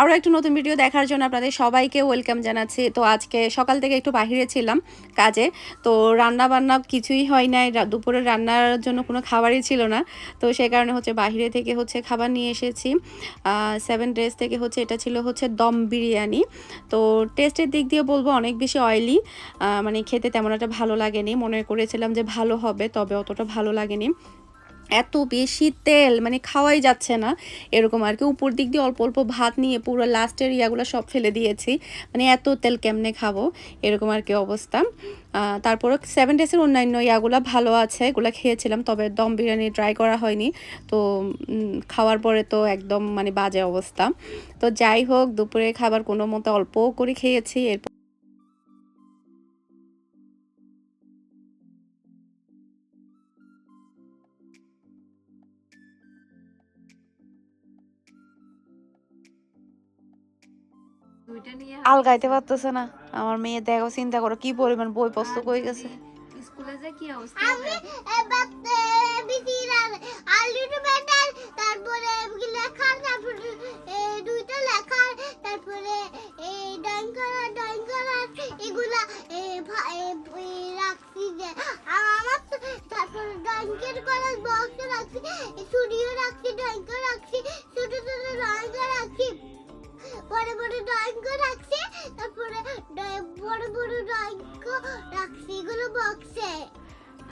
আরও একটু নতুন ভিডিও দেখার জন্য আপনাদের সবাইকে ওয়েলকাম জানাচ্ছি। তো আজকে সকাল থেকে একটু বাহিরে ছিলাম কাজে। তো রান্না বান্না কিছুই হয় নাই। দুপুরে রান্নার জন্য কোনো খাবারই ছিল না। তো সেই কারণে হচ্ছে বাহিরে থেকে হচ্ছে খাবার নিয়ে এসেছি। সেভেন ডেজ থেকে হচ্ছে এটা ছিল হচ্ছে দম বিরিয়ানি। তো টেস্টের দিক দিয়ে বলব অনেক বেশি অয়েলি মানে খেতে তেমন একটা ভালো লাগেনি। মনে করেছিলাম যে ভালো হবে, তবে অতটা ভালো লাগেনি। এত বেশি তেল মানে খাওয়াই যাচ্ছে না। এরকম আর কি উপর দিক দিয়ে অল্প অল্প ভাত নিয়ে পুরো লাস্টের ইয়াগুলো সব ফেলে দিয়েছি। মানে এত তেল কেমনে খাব? এরকম আর কি অবস্থা। আহ, তারপরে সেভেন ডেসের অন্যান্য ইয়াগুলো ভালো আছে এগুলো খেয়েছিলাম তবে দম বিরিয়ানি ট্রাই করা হয়নি। তো খাওয়ার পরে তো একদম মানে বাজে অবস্থা। তো যাই হোক দুপুরে খাবার কোনো মতো অল্প করে খেয়েছি এরপর আলগাইতে পারতেছে না। আমার মেয়ে দেখো চিন্তা করো কি পরিমাণ বই পুস্তক হয়ে গেছে। স্কুলে যে কি অবস্থা হবে আলু ব্যাটার তারপরে লেখা তারপরে দুইটা লেখা তারপরে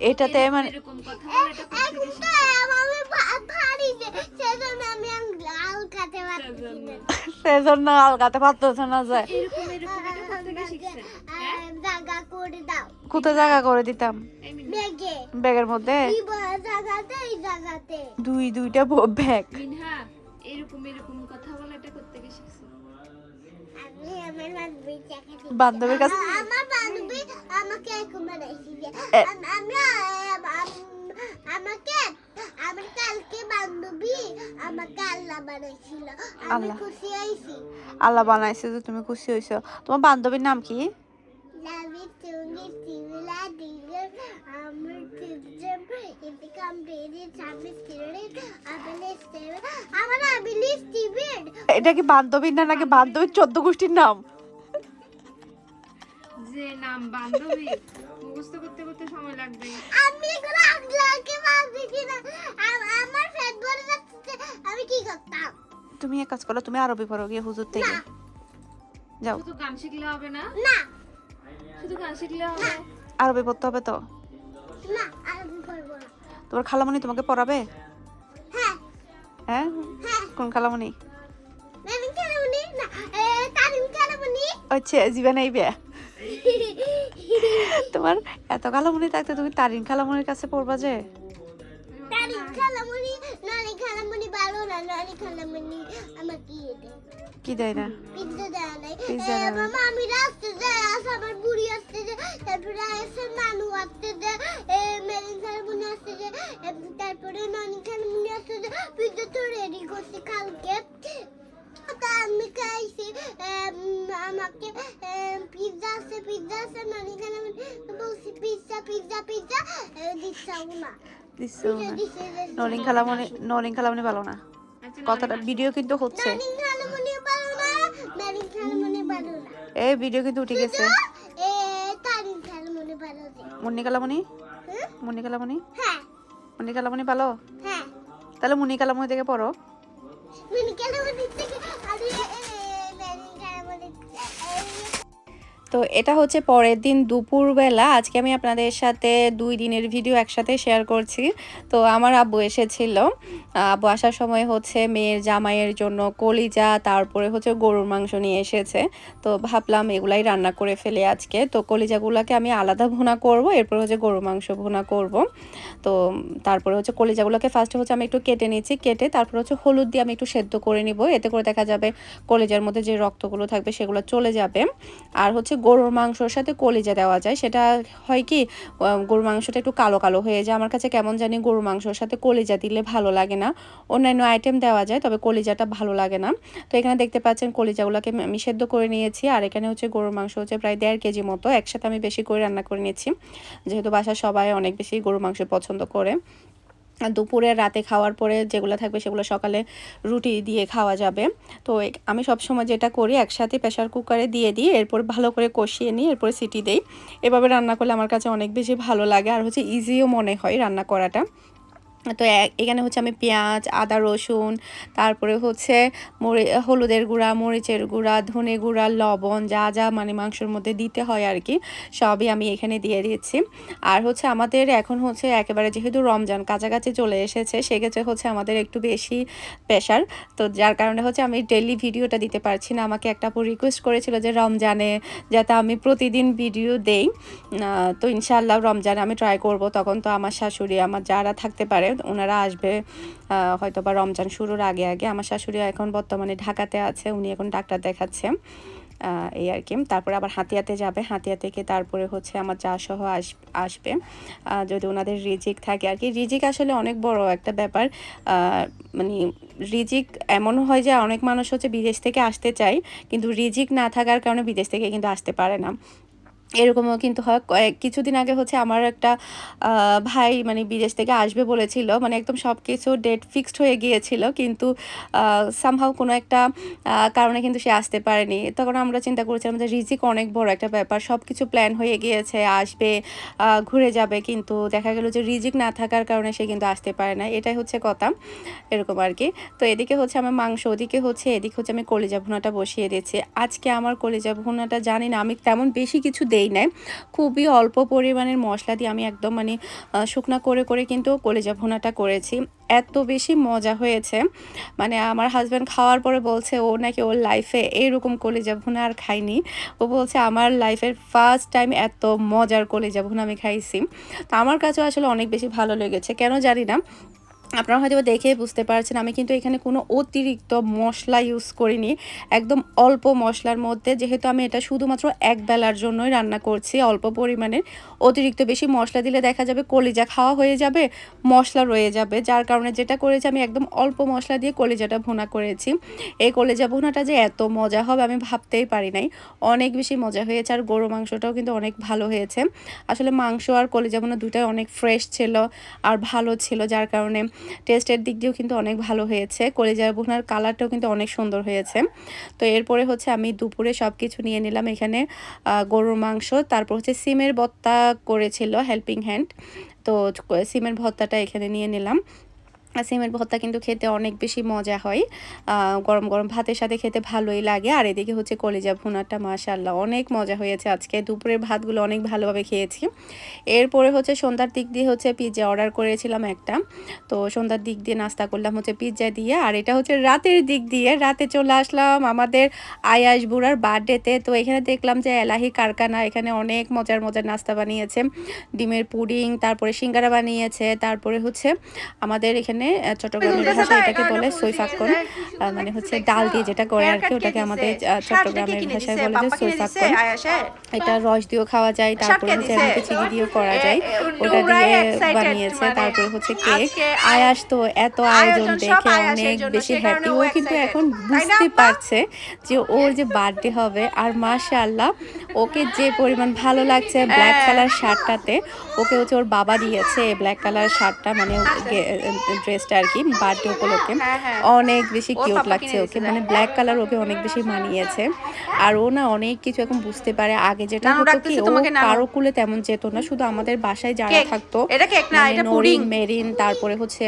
থেকে শিখছেন হ্যাঁ আর জায়গা করে দাও। কোথায় জায়গা করে দিতাম। মিন- ব্যাগের মধ্যে? দুই দুইটা ব্যাগ। এরকম এরকম কথা বলে বান্ধবীর কাছে আমার বান্ধবী আমাকে আমাকে আমার কালকে বান্ধবী আমাকে আল্লাহ বানাইছিল। আমি। খুশি হয়েছি। আল্লাহ বানাইছে যে তুমি খুশি হয়েছো। তোমার বান্ধবীর নাম কি? আমার এটা কি বান্ধবীর না নাকি বান্ধবীর চোদ্দ গোষ্ঠীর নাম? যে নাম বান্ধবী মুখস্থ করতে করতে সময় লাগবে। আমি এগুলো আগলাকে ভাবছি না। আমার ফেট ভরে যাচ্ছে আমি কি করতাম? তুমি এক কাজ করো তুমি আরবি পড়ো গিয়ে হুজুর থেকে। যাও। শুধু গান শিখলে হবে না? না। শুধু গান শিখলে হবে? আরবি পড়তে হবে তো? না না। তোমার খালামণি তোমাকে পড়াবে? হ্যাঁ? কোন কালামনি আচ্ছা জীবন এই তোমার এত কালামনি থাকতে তুমি তারিন খালামনির কাছে পড়বা যে? ভালো খালামনি আমাকে ইয়ে দেয় কি দেয় না? পিজ্জা দেয় নাই। পিজ্জা দেয় মামা আমি আসতে যাই আস আমার বুড়ি আসতে যায় তারপরে আসে নানু আসতে যায় এ মেরিন খালামনি আসতে যায় তারপরে নানি খালামনি আসতে যায় পিজ্জা তো রেডি করছি কালকে। আমি খাইছি আমাকে পিজ্জা আছে পিজ্জা আছে নানি খালামনি বলছি পিজ্জা পিজ্জা পিজ্জা দিচ্ছাও না। দিচ্ছ পিজ্জা না দিচ্ছে যে নলিন খালামণি ভালো না? কথাটা ভিডিও কিন্তু হচ্ছে। এই ভিডিও কিন্তু উঠে গেছে। মুনি মুন্নি কালামণি হ্যাঁ? মুন্নি কালামণি মুন্নি কালামণি ভালো হ্যাঁ। তাহলে মুন্নি কালামণি থেকে পড়ো। মিনি খালামনি তো এটা হচ্ছে পরের দিন দুপুরবেলা। আজকে আমি আপনাদের সাথে দুই দিনের ভিডিও একসাথে শেয়ার করছি। তো আমার আব্বু এসেছিল। আব্বু আসার সময় হচ্ছে মেয়ের জামাইয়ের জন্য কলিজা, তারপরে হচ্ছে গরুর মাংস নিয়ে এসেছে। তো ভাবলাম এগুলাই রান্না করে ফেলে আজকে। তো কলিজাগুলোকে আমি আলাদা ভুনা করব, এরপর হচ্ছে গরুর মাংস ভুনা করব। তো তারপরে হচ্ছে কলিজাগুলোকে ফার্স্টে হচ্ছে আমি একটু কেটে নিচ্ছি। কেটে তারপর হচ্ছে হলুদ দিয়ে আমি একটু সেদ্ধ করে নিব। এতে করে দেখা যাবে কলিজার মধ্যে যে রক্তগুলো থাকবে সেগুলো চলে যাবে। আর হচ্ছে গরুর মাংসর সাথে কলিজা দেওয়া যায়। সেটা হয় কি গরুর মাংসটা একটু কালো কালো হয়ে যায়। আমার কাছে কেমন জানি গরুর মাংসর সাথে কলিজা দিলে ভালো লাগে না। অন্যান্য আইটেম দেওয়া যায়, তবে কলিজাটা ভালো লাগে না। তো এখানে দেখতে পাচ্ছেন কলিজাগুলোকে আমি সেদ্ধ করে নিয়েছি। আর এখানে হচ্ছে গরুর মাংস হচ্ছে প্রায় দেড় কেজি মতো। একসাথে আমি বেশি করে রান্না করে নিয়েছি যেহেতু বাসার সবাই অনেক বেশি গরুর মাংস পছন্দ করে। দুপুরে রাতে খাওয়ার পরে যেগুলো থাকবে সেগুলো সকালে রুটি দিয়ে খাওয়া যাবে। তো আমি সবসময় যেটা করি একসাথে প্রেশার কুকারে দিয়ে দিই, এরপর ভালো করে কষিয়ে নিই, এরপর সিটি দেই। এভাবে রান্না করলে আমার কাছে অনেক বেশি ভালো লাগে আর হচ্ছে ইজিও মনে হয় রান্না করাটা। তো এখানে হচ্ছে আমি পেঁয়াজ, আদা, রসুন, তারপরে হচ্ছে মরি, হলুদের গুঁড়া, মরিচের গুঁড়া, ধনে গুঁড়া, লবণ, যা যা মানে মাংসের মধ্যে দিতে হয় আর কি, সবই আমি এখানে দিয়ে দিয়েছি আর হচ্ছে আমাদের এখন হচ্ছে একেবারে যেহেতু রমজান কাছাকাছি চলে এসেছে, সেক্ষেত্রে হচ্ছে আমাদের একটু বেশি প্রেশার তো যার কারণে হচ্ছে আমি ডেলি ভিডিওটা দিতে পারছি না। আমাকে একটা রিকোয়েস্ট করেছিল যে রমজানে যাতে আমি প্রতিদিন ভিডিও দেই তো ইনশাআল্লাহ রমজানে আমি ট্রাই করব, তখন তো আমার শাশুড়ি, আমার যারা থাকতে পারে ওনারা আসবে হয়তো বা রমজান শুরুর আগে আগে। আমার শাশুড়ি এখন বর্তমানে ঢাকাতে আছে, উনি এখন ডাক্তার দেখাচ্ছে এই আর কি। তারপরে আবার হাতিয়াতে যাবে, হাতিয়া থেকে তারপরে হচ্ছে আমার চা সহ আস, আসবে। যদি ওনাদের রিজিক থাকে আর কি। রিজিক আসলে অনেক বড় একটা ব্যাপার। মানে রিজিক এমন হয় যে অনেক মানুষ হচ্ছে বিদেশ থেকে আসতে চায়, কিন্তু রিজিক না থাকার কারণে বিদেশ থেকে কিন্তু আসতে পারে না। এরকমও কিন্তু হয়। কয়েক, কিছুদিন আগে হচ্ছে আমার একটা ভাই মানে বিদেশ থেকে আসবে বলেছিল মানে একদম সব কিছু ডেট ফিক্সড হয়ে গিয়েছিল, কিন্তু সামহাও কোনো একটা কারণে কিন্তু সে আসতে পারেনি। তখন আমরা চিন্তা করেছিলাম যে রিজিক অনেক বড় একটা ব্যাপার সব কিছু প্ল্যান হয়ে গিয়েছে, আসবে ঘুরে যাবে, কিন্তু দেখা গেল যে রিজিক না থাকার কারণে সে কিন্তু আসতে পারে না এটাই হচ্ছে কথা, এরকম আর কি। তো এদিকে হচ্ছে আমার মাংস, ওদিকে হচ্ছে, এদিকে হচ্ছে আমি কলিজা ভুনাটা বসিয়ে দিয়েছি আজকে আমার কলিজা ভুনাটা জানি না, আমি তেমন বেশি কিছু দেই নাই খুবই অল্প পরিমাণের মশলা দিয়ে আমি একদম মানে শুকনা করে করে কিন্তু কলিজা ভুনাটা করেছি। এত বেশি মজা হয়েছে। মানে আমার হাজব্যান্ড খাওয়ার পরে বলছে, ও নাকি ওর লাইফে এইরকম কলিজা ভুনা আর খায়নি। ও বলছে, আমার লাইফের ফার্স্ট টাইম এত মজার কলিজা ভুনা আমি খাইছি। তো আমার কাছেও আসলে অনেক বেশি ভালো লেগেছে। কেন জানি না আপনারা হয়তো দেখে বুঝতে পারছেন, আমি কিন্তু এখানে কোনো অতিরিক্ত মশলা ইউজ করিনি। একদম অল্প মশলার মধ্যে, যেহেতু আমি এটা শুধুমাত্র এক বেলার জন্যই রান্না করছি, অল্প পরিমাণের। অতিরিক্ত বেশি মশলা দিলে দেখা যাবে কলিজা খাওয়া হয়ে যাবে, মশলা রয়ে যাবে। যার কারণে যেটা করেছি, আমি একদম অল্প মশলা দিয়ে কলিজাটা ভুনা করেছি। এই কলিজা ভুনাটা যে এত মজা হবে, আমি ভাবতেই পারি নাই। অনেক বেশি মজা হয়েছে, আর গরু মাংসটাও কিন্তু অনেক ভালো হয়েছে। আসলে মাংস আর কলিজা ভুনা দুটাই অনেক ফ্রেশ ছিল, আর ভালো ছিল, যার কারণে টেস্টের দিক দিয়েও কিন্তু অনেক ভালো হয়েছে। কলিজার বোনার কালারটাও কিন্তু অনেক সুন্দর হয়েছে। তো এরপরে হচ্ছে আমি দুপুরে সব কিছু নিয়ে নিলাম এখানে গরুর মাংস। তারপর হচ্ছে সিমের বত্তা করেছিল হেল্পিং হ্যান্ড তো সিমের ভত্তাটা এখানে নিয়ে নিলাম। সিমের ভর্তা কিন্তু খেতে অনেক বেশি মজা হয়। গরম গরম ভাতের সাথে খেতে ভালোই লাগে। আর এদিকে হচ্ছে কলিজা ভুনাটা মাশাল্লাহ অনেক মজা হয়েছে আজকে। দুপুরের ভাতগুলো অনেক ভালোভাবে খেয়েছি। এরপরে হচ্ছে সন্ধ্যার দিক দিয়ে হচ্ছে পিৎজা অর্ডার করেছিলাম একটা। তো সন্ধ্যার দিক দিয়ে নাস্তা করলাম হচ্ছে পিৎজা দিয়ে। আর এটা হচ্ছে রাতের দিক দিয়ে। রাতে চলে আসলাম আমাদের আয়াস বুড়ার বার্থডেতে। তো এখানে দেখলাম যে এলাহি কারখানা, এখানে অনেক মজার মজার নাস্তা বানিয়েছে। ডিমের পুডিং, তারপরে সিঙ্গারা বানিয়েছে, তারপরে হচ্ছে আমাদের এখানে আহ, চট্টগ্রামের ভাষায় এটাকে বলে সৈফাক্কন আহ, মানে হচ্ছে ডাল দিয়ে যেটা করে আর কি ওটাকে আমাদের চট্টগ্রামের ভাষায় বলে যে সৈফাক্কন এটা রস দিয়েও খাওয়া যায় তারপরে হচ্ছে এমনিতে চিনি দিয়েও করা যায় ওটা দিয়ে বানিয়েছে তারপরে হচ্ছে কেক আয়াস তো এত আয়োজন দেখে অনেক বেশি হ্যাপি ও কিন্তু এখন বুঝতে পারছে যে ওর যে বার্থডে হবে আর মাশাআল্লাহ ওকে যে পরিমাণ ভালো লাগছে ব্ল্যাক কালার শার্টটাতে ওকে হচ্ছে ওর বাবা দিয়েছে ব্ল্যাক কালার শার্টটা মানে ড্রেসটা আর কি বার্থডে উপলক্ষে। অনেক বেশি কিউট লাগছে ওকে মানে ব্ল্যাক কালার ওকে অনেক বেশি মানিয়েছে। আর ও না অনেক কিছু এখন বুঝতে পারে। আগে যেটা হতো কি ও কারও কুলে তেমন যেত না শুধু আমাদের বাসায় যারা থাকতো মানে নরিন, পুডিং। মেরিন তারপরে হচ্ছে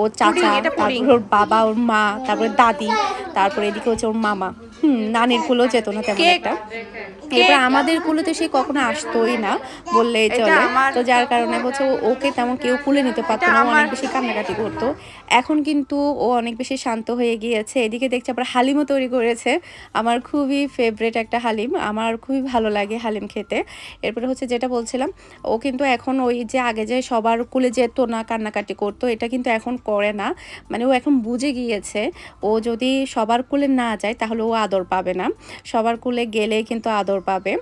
ওর চাচা তারপরে ওর বাবা ওর মা তারপরে দাদি তারপরে এদিকে হচ্ছে ওর মামা। নানির কুলেও যেত না তেমন একটা। এবার আমাদের কুলে তো সে কখনো আসতোই না বললেই চলে। তো যার কারণে হচ্ছে ওকে তেমন কেউ কুলে নিতে পারতো না অনেক বেশি কান্নাকাটি করতো। এখন কিন্তু ও অনেক বেশি শান্ত হয়ে গিয়েছে। এদিকে দেখছি আবার হালিমও তৈরি করেছে। আমার খুবই ফেভারেট একটা হালিম। আমার খুবই ভালো লাগে হালিম খেতে। এরপরে হচ্ছে যেটা বলছিলাম ও কিন্তু এখন ওই যে আগে যে সবার কুলে যেত না কান্নাকাটি করতো এটা কিন্তু এখন করে না। মানে ও এখন বুঝে গিয়েছে ও যদি সবার কুলে না যায় তাহলে ও আদর আদর পাবে না। সবার কুলে গেলেই কিন্তু আদর পাবে।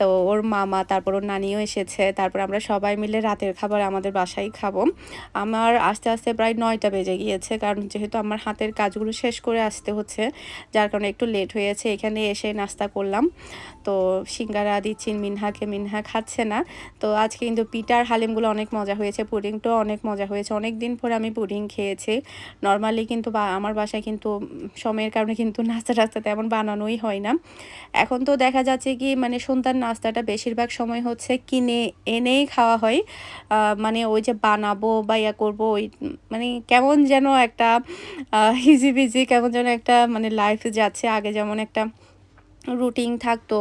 তো ওর মামা, তারপর ওর নানিও এসেছে, তারপর আমরা সবাই মিলে রাতের খাবার আমাদের বাসায় খাব। আমার আস্তে আস্তে প্রায় নয়টা বেজে গিয়েছে, কারণ যেহেতু আমার হাতের কাজগুলো শেষ করে আসতে হচ্ছে, যার কারণে একটু লেট হয়েছে এখানে এসে নাস্তা করলাম। তো সিঙ্গারা দিচ্ছি মিনহাকে মিনহা খাচ্ছে না। তো আজকে কিন্তু পিটার হালিমগুলো অনেক মজা হয়েছে, পুডিংটাও অনেক মজা হয়েছে। অনেক দিন পরে আমি পুডিং খেয়েছি। নর্মালি কিন্তু বা, আমার বাসায় কিন্তু সময়ের কারণে কিন্তু নাস্তা টাস্তা তেমন বানানোই হয় না। এখন তো দেখা যাচ্ছে কি মানে সন্ধ্যার নাস্তাটা বেশিরভাগ সময় হচ্ছে কিনে এনেই খাওয়া হয়। মানে ওই যে বানাবো বা ইয়া করব ওই মানে কেমন যেন একটা হিজি বিজি কেমন যেন একটা মানে লাইফ যাচ্ছে। আগে যেমন একটা রুটিন থাকতো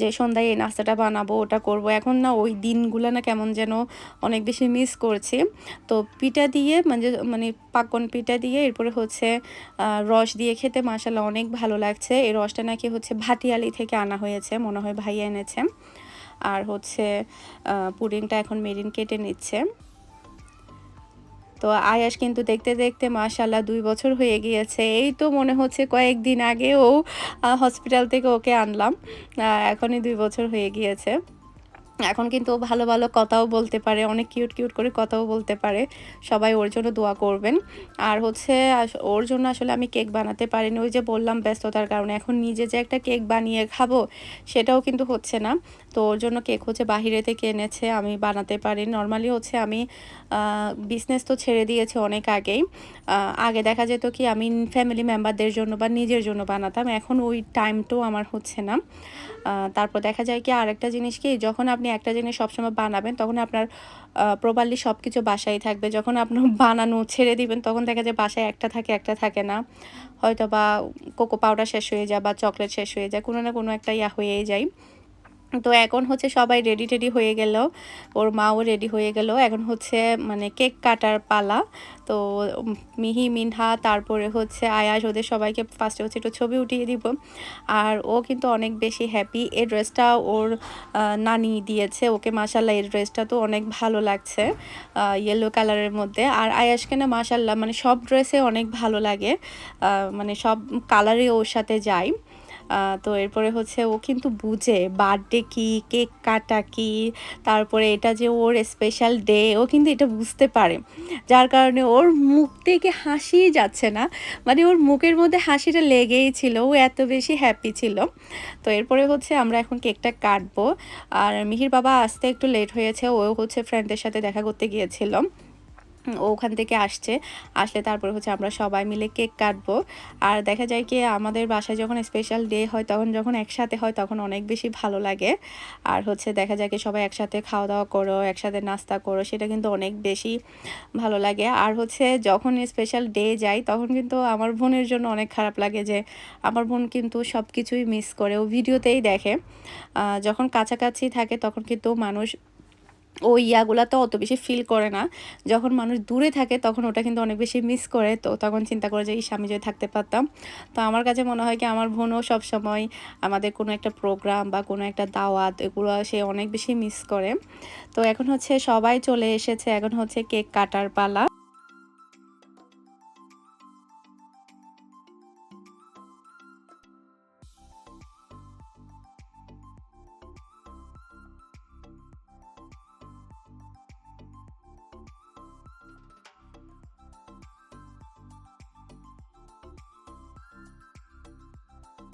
যে সন্ধ্যায় এই নাস্তাটা বানাবো, ওটা করব। এখন না ওই দিনগুলো না কেমন যেন অনেক বেশি মিস করছি। তো পিঠা দিয়ে মানে মানে পাকন পিঠা দিয়ে এরপরে হচ্ছে রস দিয়ে খেতে মাসাল্লাহ অনেক ভালো লাগছে। এই রসটা নাকি হচ্ছে ভাটিয়ালি থেকে আনা হয়েছে, মনে হয় ভাইয়া এনেছে। আর হচ্ছে পুডিংটা এখন মেরিন কেটে নিচ্ছে। তো আয়াস কিন্তু দেখতে দেখতে মাশাল্লাহ দুই বছর হয়ে গিয়েছে। এই তো মনে হচ্ছে কয়েকদিন আগে ও হসপিটাল থেকে ওকে আনলাম। এখনই দুই বছর হয়ে গিয়েছে। এখন কিন্তু ও ভালো ভালো কথাও বলতে পারে, অনেক কিউট কিউট করে কথাও বলতে পারে। সবাই ওর জন্য দোয়া করবেন। আর হচ্ছে ওর জন্য আসলে আমি কেক বানাতে পারিনি। ওই যে বললাম ব্যস্ততার কারণে। এখন নিজে যে একটা কেক বানিয়ে খাব, সেটাও কিন্তু হচ্ছে না। তো ওর জন্য কেক হচ্ছে বাহিরে থেকে এনেছে, আমি বানাতে পারি। নর্মালি হচ্ছে আমি বিজনেস তো ছেড়ে দিয়েছি অনেক আগেই। আগে দেখা যেত কি, আমি ফ্যামিলি মেম্বারদের জন্য বা নিজের জন্য বানাতাম। এখন ওই টাইমটাও আমার হচ্ছে না। তারপর দেখা যায় কি, আরেকটা জিনিস কি, যখন আপনি একটা জিনিস সবসময় বানাবেন, তখন আপনার প্রপারলি সব কিছু বাসায় থাকবে। যখন আপনার বানানো ছেড়ে দিবেন, তখন দেখা যায় বাসায় একটা থাকে একটা থাকে না। হয়তো বা কোকো পাউডার শেষ হয়ে যায় বা চকলেট শেষ হয়ে যায়, কোনো না কোনো একটা ইয়া হয়েই যায়। তো এখন হচ্ছে সবাই রেডি টেডি হয়ে গেল। ওর মাও রেডি হয়ে গেল। এখন হচ্ছে মানে কেক কাটার পালা। তো মিহি, মিনহা, তারপরে হচ্ছে আয়াস, ওদের সবাইকে ফার্স্টে হচ্ছে একটু ছবি উঠিয়ে দিব। আর ও কিন্তু অনেক বেশি হ্যাপি এই ড্রেসটা ওর নানি দিয়েছে। ওকে মাসাল্লাহ এই ড্রেসটা তো অনেক ভালো লাগছে ইয়েলো কালারের মধ্যে। আর আয়াসকে না মাসাল্লাহ মানে সব ড্রেসে অনেক ভালো লাগে। মানে সব কালারই ওর সাথে যায়। তো এরপরে হচ্ছে ও কিন্তু বুঝে বার্থডে কি কেক কাটা কি, তারপরে এটা যে ওর স্পেশাল ডে ও কিন্তু এটা বুঝতে পারে। যার কারণে ওর মুখ থেকে হাসিই যাচ্ছে না। মানে ওর মুখের মধ্যে হাসিটা লেগেই ছিল, ও এত বেশি হ্যাপি ছিল। তো এরপরে হচ্ছে আমরা এখন কেকটা কাটবো। আর মিহির বাবা আসতে একটু লেট হয়েছে, ও হচ্ছে ফ্রেন্ডের সাথে দেখা করতে গিয়েছিল। ওখান থেকে আসছে। আসলে তারপরে হচ্ছে আমরা সবাই মিলে কেক কাটবো। আর দেখা যায় কি, আমাদের বাসায় যখন স্পেশাল ডে হয়, তখন যখন একসাথে হয়, তখন অনেক বেশি ভালো লাগে। আর হচ্ছে দেখা যায় কি, সবাই একসাথে খাওয়া দাওয়া করো, একসাথে নাস্তা করো, সেটা কিন্তু অনেক বেশি ভালো লাগে। আর হচ্ছে যখন স্পেশাল ডে যাই, তখন কিন্তু আমার বোনের জন্য অনেক খারাপ লাগে যে, আমার বোন কিন্তু সব কিছুই মিস করে, ও ভিডিওতেই দেখে। যখন কাছাকাছি থাকে, তখন কিন্তু মানুষ ওই ইয়াগুলা তো অত বেশি ফিল করে না। যখন মানুষ দূরে থাকে, তখন ওটা কিন্তু অনেক বেশি মিস করে। তো তখন চিন্তা করে যে, ইস, আমি যদি থাকতে পারতাম। তো আমার কাছে মনে হয় কি, আমার বোনও সবসময় আমাদের কোনো একটা প্রোগ্রাম বা কোনো একটা দাওয়াত, এগুলো সে অনেক বেশি মিস করে। তো এখন হচ্ছে সবাই চলে এসেছে, এখন হচ্ছে কেক কাটার পালা।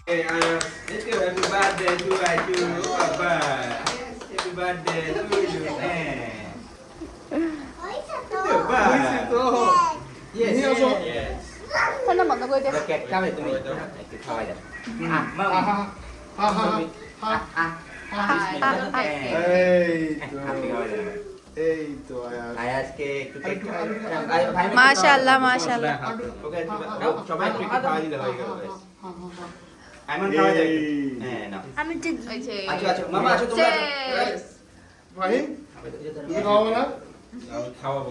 Hey, um, let's go happy birthday to you, Papa. Happy birthday to you, man. Papa. Yes, yes, yes. Sao nó mọi người đây? Rồi kẹt cao này tụi mình. Kẹt thôi rồi. Ừ. À, mơ. Ha ha. Ha ha. Ha ha. মাশাল্লাহ মাশাল্লাহ তো. আমি খাওয়াবো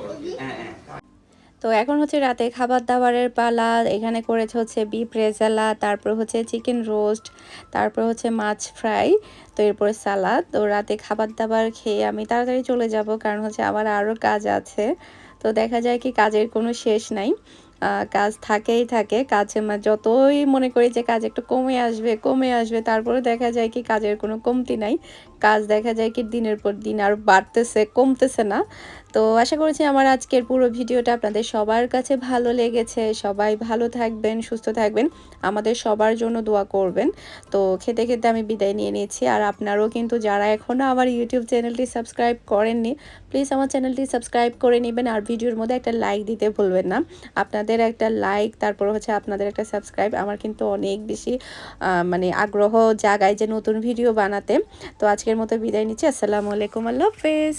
এখন হচ্ছে রাতে খাবার দাবারের পালা এখানে করেছে হচ্ছে বিফ রেজালা তারপর হচ্ছে চিকেন রোস্ট তারপর হচ্ছে মাছ ফ্রাই তো এরপরে সালাদ তো রাতে খাবার দাবার খেয়ে আমি তাড়াতাড়ি চলে যাব কারণ হচ্ছে আমার আরও কাজ আছে। তো দেখা যায় কি কাজের কোনো শেষ নাই। কাজ থাকেই থাকে। কাছে মা- যতই মনে করি যে কাজ একটু কমে আসবে কমে আসবে, তারপরে দেখা যায় কি কাজের কোনো কমতি নাই। কাজ দেখা যায় কি দিনের পর দিন আর বাড়তেছে, কমতেছে না। তো আশা করছি আমার আজকের পুরো ভিডিওটা আপনাদের সবার কাছে ভালো লেগেছে। সবাই ভালো থাকবেন, সুস্থ থাকবেন, আমাদের সবার জন্য দোয়া করবেন। তো খেতে খেতে আমি বিদায় নিয়ে নিয়েছি। আর আপনারাও কিন্তু যারা এখনও আমার ইউটিউব চ্যানেলটি সাবস্ক্রাইব করেননি প্লিজ আমার চ্যানেলটি সাবস্ক্রাইব করে নেবেন। আর ভিডিওর মধ্যে একটা লাইক দিতে ভুলবেন না। আপনাদের একটা লাইক তারপর হচ্ছে আপনাদের একটা সাবস্ক্রাইব আমার কিন্তু অনেক বেশি মানে আগ্রহ জাগায় যে নতুন ভিডিও বানাতে। তো আজকের মতো বিদায় নিচ্ছি। আসসালামু আলাইকুম আল্লাহ হাফেজ।